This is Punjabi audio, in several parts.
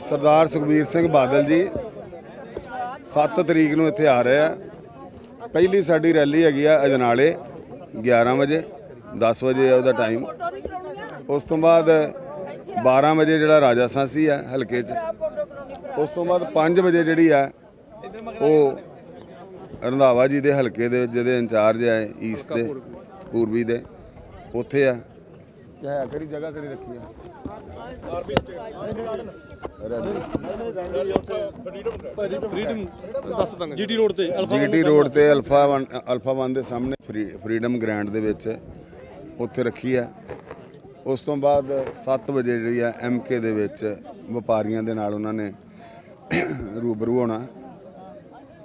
ਸਰਦਾਰ ਸੁਖਬੀਰ ਸਿੰਘ ਬਾਦਲ ਜੀ 7 ਤਰੀਕ ਨੂੰ ਇੱਥੇ ਆ ਰਹੇ ਆ। ਪਹਿਲੀ ਸਾਡੀ ਰੈਲੀ ਹੈਗੀ ਆ ਅਜਨਾਲੇ 11 ਵਜੇ 10 ਵਜੇ ਆ ਉਹਦਾ ਟਾਈਮ ਉਸ ਤੋਂ ਬਾਅਦ 12 ਵਜੇ ਜਿਹੜਾ ਰਾਜਾ ਸਾਂਸੀ ਆ ਹਲਕੇ 'ਚ ਉਸ ਤੋਂ ਬਾਅਦ 5 ਵਜੇ ਜਿਹੜੀ ਆ ਉਹ ਰੰਧਾਵਾ ਜੀ ਦੇ ਹਲਕੇ ਦੇ ਵਿੱਚ ਜਿਹਦੇ ਇੰਚਾਰਜ ਆ ਈਸਟ ਦੇ ਪੂਰਬੀ ਦੇ ਉੱਥੇ ਆ। ਕਿਹੜੀ ਜਗ੍ਹਾ ਕਿਹੜੀ ਰੱਖੀ ਆ? ਦੱਸ ਦਾਂਗੇ ਜੀਟੀ ਰੋਡ ਤੇ ਜੀਟੀ ਰੋਡ ਤੇ ਅਲਫਾ 1 ਅਲਫਾ 1 ਦੇ ਸਾਹਮਣੇ ਫਰੀ- ਫਰੀडम ਗ੍ਰੈਂਡ ਦੇ ਵਿੱਚ ਉੱਥੇ ਰੱਖੀ ਆ ਉਸ ਤੋਂ ਬਾਅਦ 7 ਵਜੇ ਜਿਹੜੀ ਆ ਐਮਕੇ ਦੇ ਵਿੱਚ ਵਪਾਰੀਆਂ ਦੇ ਨਾਲ ਉਹਨਾਂ ਨੇ ਰੂਬਰੂ ਹੋਣਾ।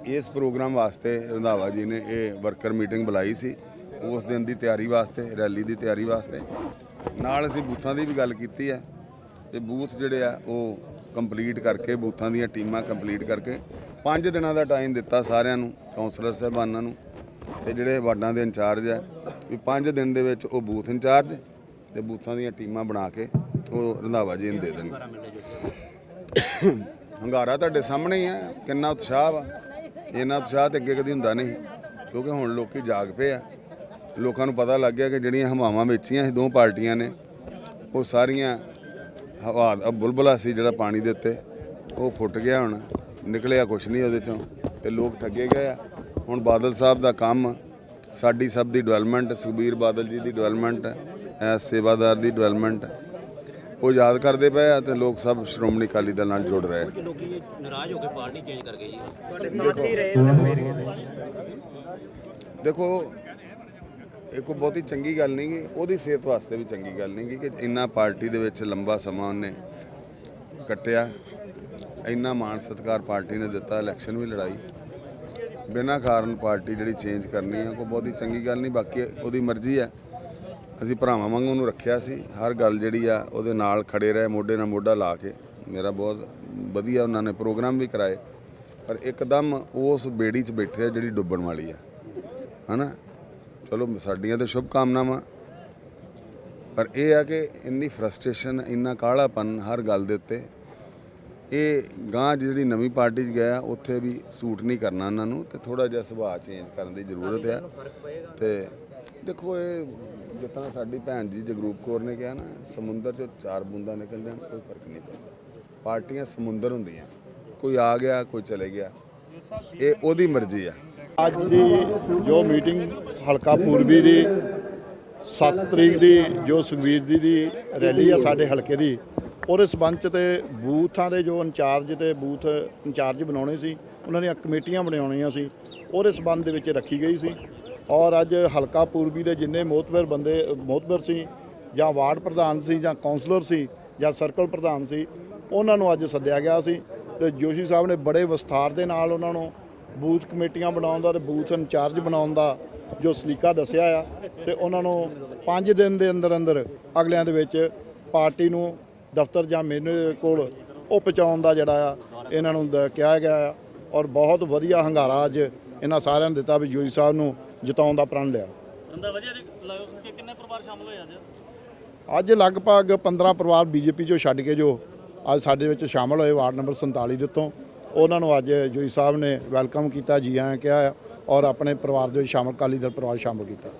ਇਸ ਪ੍ਰੋਗਰਾਮ ਵਾਸਤੇ ਰੰਧਾਵਾ ਜੀ ਨੇ ਇਹ ਵਰਕਰ ਮੀਟਿੰਗ ਬੁਲਾਈ ਸੀ। ਉਸ ਦਿਨ ਦੀ ਤਿਆਰੀ ਵਾਸਤੇ ਰੈਲੀ ਦੀ ਤਿਆਰੀ ਵਾਸਤੇ। ਨਾਲ ਅਸੀਂ ਬੂਥਾਂ ਦੀ ਵੀ ਗੱਲ ਕੀਤੀ ਹੈ। ਤੇ ਬੂਥ ਜਿਹੜੇ ਆ ਉਹ ਕੰਪਲੀਟ ਕਰਕੇ, ਬੂਥਾਂ ਦੀਆਂ ਟੀਮਾਂ ਕੰਪਲੀਟ ਕਰਕੇ 5 ਦਿਨਾਂ ਦਾ ਟਾਈਮ ਦਿੱਤਾ ਸਾਰਿਆਂ ਨੂੰ ਕਾਉਂਸਲਰ ਸਾਹਿਬਾਨਾਂ ਨੂੰ, ਤੇ ਜਿਹੜੇ ਵਾਰਡਾਂ ਦੇ ਇੰਚਾਰਜ ਹੈ ਵੀ 5 ਦਿਨ ਦੇ ਵਿੱਚ ਉਹ ਬੂਥ ਇੰਚਾਰਜ ਤੇ ਬੂਥਾਂ ਦੀਆਂ ਟੀਮਾਂ ਬਣਾ ਕੇ ਉਹ ਰੰਧਾਵਾ ਜੀ ਨੂੰ ਦੇ ਦੇਣਗੇ। ਹੰਗਾਰਾ ਤੁਹਾਡੇ ਸਾਹਮਣੇ ਹੀ ਹੈ ਕਿੰਨਾ ਉਤਸ਼ਾਹ ਵਾ। ਇੰਨਾ ਉਤਸ਼ਾਹ ਤੇ ਅੱਗੇ ਕਦੀ ਹੁੰਦਾ ਨਹੀਂ, ਕਿਉਂਕਿ ਹੁਣ ਲੋਕੀ ਜਾਗ ਪਏ ਆ। ਲੋਕਾਂ ਨੂੰ ਪਤਾ ਲੱਗ ਗਿਆ ਕਿ ਜਿਹੜੀਆਂ ਹਵਾਵਾਂ ਵੇਚੀਆਂ ਸੀ, ਦੋ ਪਾਰਟੀਆਂ ਨੇ, ਉਹ ਸਾਰੀਆਂ ਹਵਾ ਦਾ ਬੁਲਬੁਲਾ ਸੀ ਜਿਹੜਾ ਪਾਣੀ ਦੇ ਉੱਤੇ ਉਹ ਫੁੱਟ ਗਿਆ ਹੁਣ ਨਿਕਲਿਆ ਕੁਛ ਨਹੀਂ ਉਹਦੇ ਚੋਂ ਤੇ ਲੋਕ ਠੱਗੇ ਗਏ ਆ। ਹੁਣ ਬਾਦਲ ਸਾਹਿਬ ਦਾ ਕੰਮ ਸਾਡੀ ਸਭ ਦੀ ਡਿਵੈਲਪਮੈਂਟ ਸੁਖਬੀਰ ਬਾਦਲ ਜੀ ਦੀ ਡਿਵੈਲਪਮੈਂਟ ਸੇਵਾਦਾਰ ਦੀ ਡਿਵੈਲਪਮੈਂਟ ਉਹ ਯਾਦ ਕਰਦੇ ਪਏ ਆ ਤੇ ਲੋਕ ਸਭ ਸ਼੍ਰੋਮਣੀ ਅਕਾਲੀ ਦਲ ਨਾਲ ਜੁੜ ਰਹੇ ਆ। ਲੋਕੀ ਨਾਰਾਜ਼ ਹੋ ਕੇ ਪਾਰਟੀ ਚੇਂਜ ਕਰ ਗਏ ਜੀ। ਦੇਖੋ ਇਹ ਕੋਈ ਬਹੁਤੀ ਚੰਗੀ ਗੱਲ ਨਹੀਂ ਗੀ, ਉਹਦੀ ਸਿਹਤ ਵਾਸਤੇ ਵੀ ਚੰਗੀ ਗੱਲ ਨਹੀਂ ਗੀ ਕਿ ਇੰਨਾ ਪਾਰਟੀ ਦੇ ਵਿੱਚ ਲੰਬਾ ਸਮਾਂ ਉਹਨੇ ਕੱਟਿਆ, ਇੰਨਾ ਮਾਣ ਸਤਿਕਾਰ ਪਾਰਟੀ ਨੇ ਦਿੱਤਾ, ਇਲੈਕਸ਼ਨ ਵੀ ਲੜਾਈ। ਬਿਨਾਂ ਕਾਰਨ ਪਾਰਟੀ ਜਿਹੜੀ ਚੇਂਜ ਕਰਨੀ ਹੈ, ਕੋਈ ਬਹੁਤੀ ਚੰਗੀ ਗੱਲ ਨਹੀਂ, ਬਾਕੀ ਉਹਦੀ ਮਰਜ਼ੀ ਹੈ। ਅਸੀਂ ਭਰਾਵਾਂ ਵਾਂਗ ਉਹਨੂੰ ਰੱਖਿਆ ਸੀ, ਹਰ ਗੱਲ ਜਿਹੜੀ ਆ ਉਹਦੇ ਨਾਲ ਖੜੇ ਰਹੇ, ਮੋਢੇ ਨਾਲ ਮੋਢਾ ਲਾ ਕੇ। ਮੇਰਾ ਬਹੁਤ ਵਧੀਆ ਉਹਨਾਂ ਨੇ ਪ੍ਰੋਗਰਾਮ ਵੀ ਕਰਾਏ, ਪਰ ਇੱਕਦਮ ਉਸ ਬੇੜੀ 'ਚ ਬੈਠੇ ਆ ਜਿਹੜੀ ਡੁੱਬਣ ਵਾਲੀ ਆ। ਹਨਾ? ਚਲੋ ਸਾਡੀਆਂ ਤੇ ਸ਼ੁਭ ਕਾਮਨਾਵਾਂ। ਪਰ ਇਹ ਆ ਕਿ ਇੰਨੀ ਫਰਸਟ੍ਰੇਸ਼ਨ ਇੰਨਾ ਕਾਹਲਾਪਨ ਹਰ ਗੱਲ ਦੇ ਉੱਤੇ, ਇਹ ਗਾਂ ਜਿਹੜੀ ਨਵੀਂ ਪਾਰਟੀ 'ਚ ਗਿਆ, ਉੱਥੇ ਵੀ ਸੂਟ ਨਹੀਂ ਕਰਨਾ ਉਹਨਾਂ ਨੂੰ ਤੇ ਥੋੜਾ ਜਿਹਾ ਸੁਭਾਅ ਚੇਂਜ ਕਰਨ ਦੀ ਜ਼ਰੂਰਤ ਹੈ ਤੇ ਦੇਖੋ ਇਹ ਜਿੱਦਾਂ ਸਾਡੀ ਭੈਣ ਜੀ ਜਗਰੂਪ ਕੌਰ ਨੇ ਕਿਹਾ ਨਾ, ਸਮੁੰਦਰ 'ਚੋਂ ਚਾਰ ਬੂੰਦਾਂ ਨਿਕਲ ਜਾਣ, ਕੋਈ ਫ਼ਰਕ ਨਹੀਂ ਪੈਂਦਾ। ਪਾਰਟੀਆਂ ਸਮੁੰਦਰ ਹੁੰਦੀਆਂ, ਕੋਈ ਆ ਗਿਆ, ਕੋਈ ਚਲੇ ਗਿਆ। ਇਹ ਉਹਦੀ ਮਰਜ਼ੀ ਆ। ਅੱਜ ਦੀ ਜੋ ਮੀਟਿੰਗ ਹਲਕਾ ਪੂਰਬੀ ਦੀ 7 ਤਰੀਕ ਦੀ, ਜੋ ਸੁਖਬੀਰ ਜੀ ਦੀ ਰੈਲੀ ਆ ਸਾਡੇ ਹਲਕੇ ਦੀ, ਉਹਦੇ ਸਬੰਧ 'ਚ ਤੇ ਬੂਥਾਂ ਦੇ ਜੋ ਇੰਚਾਰਜ ਤੇ ਬੂਥ ਇੰਚਾਰਜ ਬਣਾਉਣੇ ਸੀ, ਉਹਨਾਂ ਦੀਆਂ ਕਮੇਟੀਆਂ ਬਣਾਉਣੀਆਂ ਸੀ, ਉਹਦੇ ਸਬੰਧ ਦੇ ਵਿੱਚ ਰੱਖੀ ਗਈ ਸੀ। ਔਰ ਅੱਜ ਹਲਕਾ ਪੂਰਬੀ ਦੇ ਜਿੰਨੇ ਮੋਤਬਰ ਬੰਦੇ, ਮੋਤਬਰ ਸੀ, ਜਾਂ ਵਾਰਡ ਪ੍ਰਧਾਨ ਸੀ, ਜਾਂ ਕਾਉਂਸਲਰ ਸੀ, ਜਾਂ ਸਰਕਲ ਪ੍ਰਧਾਨ ਸੀ, ਉਹਨਾਂ ਨੂੰ ਅੱਜ ਸੱਦਿਆ ਗਿਆ ਸੀ। ਤੇ ਜੋਸ਼ੀ ਸਾਹਿਬ ਨੇ ਬੜੇ ਵਿਸਥਾਰ ਦੇ ਨਾਲ ਉਹਨਾਂ ਨੂੰ ਬੂਥ ਕਮੇਟੀਆਂ ਬਣਾਉਣ ਦਾ ਤੇ ਬੂਥ ਇੰਚਾਰਜ ਬਣਾਉਣ ਦਾ ਜੋ ਸਲੀਕਾ ਦੱਸਿਆ ਆ ਤੇ ਉਹਨਾਂ ਨੂੰ 5 ਦਿਨ ਦੇ ਅੰਦਰ ਅੰਦਰ ਅਗਲਿਆਂ ਦੇ ਵਿੱਚ ਪਾਰਟੀ ਨੂੰ ਦਫ਼ਤਰ ਜਾਂ ਮੇਰੇ ਕੋਲ ਉਹ ਪਹੁੰਚਾਉਣ ਦਾ ਜਿਹੜਾ ਆ ਇਹਨਾਂ ਨੂੰ ਕਿਹਾ ਗਿਆ ਆ ਔਰ ਬਹੁਤ ਵਧੀਆ ਹੰਗਾਰਾ ਅੱਜ ਇਹਨਾਂ ਸਾਰਿਆਂ ਨੇ ਦਿੱਤਾ ਵੀ ਜੋਈ ਸਾਹਿਬ ਨੂੰ ਜਿਤਾਉਣ ਦਾ ਪ੍ਰਣ ਲਿਆ। ਰੰਦਾ ਵਧੀਆ ਕਿ ਕਿੰਨੇ ਪਰਿਵਾਰ ਸ਼ਾਮਲ ਹੋਏ ਅੱਜ? ਅੱਜ ਲਗਭਗ 15 ਪਰਿਵਾਰ ਬੀਜੇਪੀ ਚੋਂ ਛੱਡ ਕੇ ਜੋ ਅੱਜ ਸਾਡੇ ਵਿੱਚ ਸ਼ਾਮਲ ਹੋਏ ਵਾਰਡ ਨੰਬਰ 47 ਦੇ ਉੱਤੋਂ। ਉਹਨਾਂ ਨੂੰ ਅੱਜ ਜੋਈ ਸਾਹਿਬ ਨੇ ਵੈਲਕਮ ਕੀਤਾ, ਜੀ ਆਇਆਂ ਕਿਹਾ ਔਰ ਆਪਣੇ ਪਰਿਵਾਰ ਦੇ ਵਿੱਚ ਸ਼ਾਮਲ, ਅਕਾਲੀ ਦਲ ਪਰਿਵਾਰ ਸ਼ਾਮਲ ਕੀਤਾ।